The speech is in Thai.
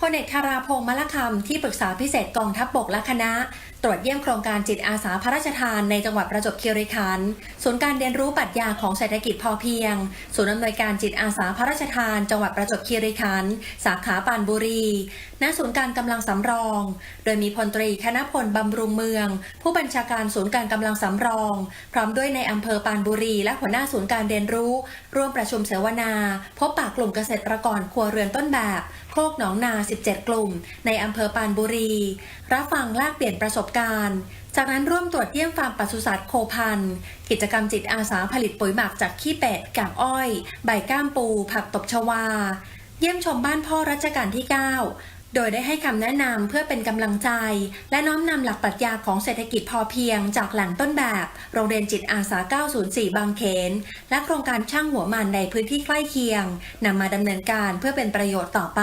พลเอกธาราพงษ์มละคำที่ปรึกษาพิเศษกองทัพบบกและคณะ ตรวจเยี่ยมโครงการจิตอาสาพระราชทานในจังหวัดประจวบคีรีขันธ์ศูนย์การเรียนรู้ปรัชญาของเศรษฐกิจพอเพียง ศูนย์อำนวยการจิตอาสาพระราชทาน จังหวัดประจวบคีรีขันธ์สาขาปานบุรี ณศูนย์การกำลังสำรอง โดยมีพลตรีคณพลบำรุงเมือง ผู้บัญชาการศูนย์การกำลังสำรอง พร้อมด้วยในอำเภอปานบุรี และหัวหน้าศูนย์การเรียนรู้ ร่วมประชุมเสวนา พบปากกลุ่มเกษตรกรครัวเรือนต้นแบบ โคกหนองนา17 กลุ่ม ในอำเภอปานบุรี รับฟังแลกเปลี่ยนประสบการณ์ จากนั้นร่วมตรวจเยี่ยมฟาร์มปศุสัตว์โคพันธ์กิจกรรมจิตอาสาผลิตปุ๋ยหมักจากขี้เป็ดกากอ้อย ใบก้ามปู ผักตบชวา เยี่ยมชมบ้านพ่อรัชกาลที่ 9 โดยได้ให้คำแนะนำเพื่อเป็นกำลังใจ และน้อมนำหลักปรัชญาของเศรษฐกิจพอเพียง จากแหล่งต้นแบบ โรงเรียนจิตอาสา 904 บางเขน และโครงการช่างหัวมันในพื้นที่ใกล้เคียงนำมาดำเนินการเพื่อเป็นประโยชน์ต่อไป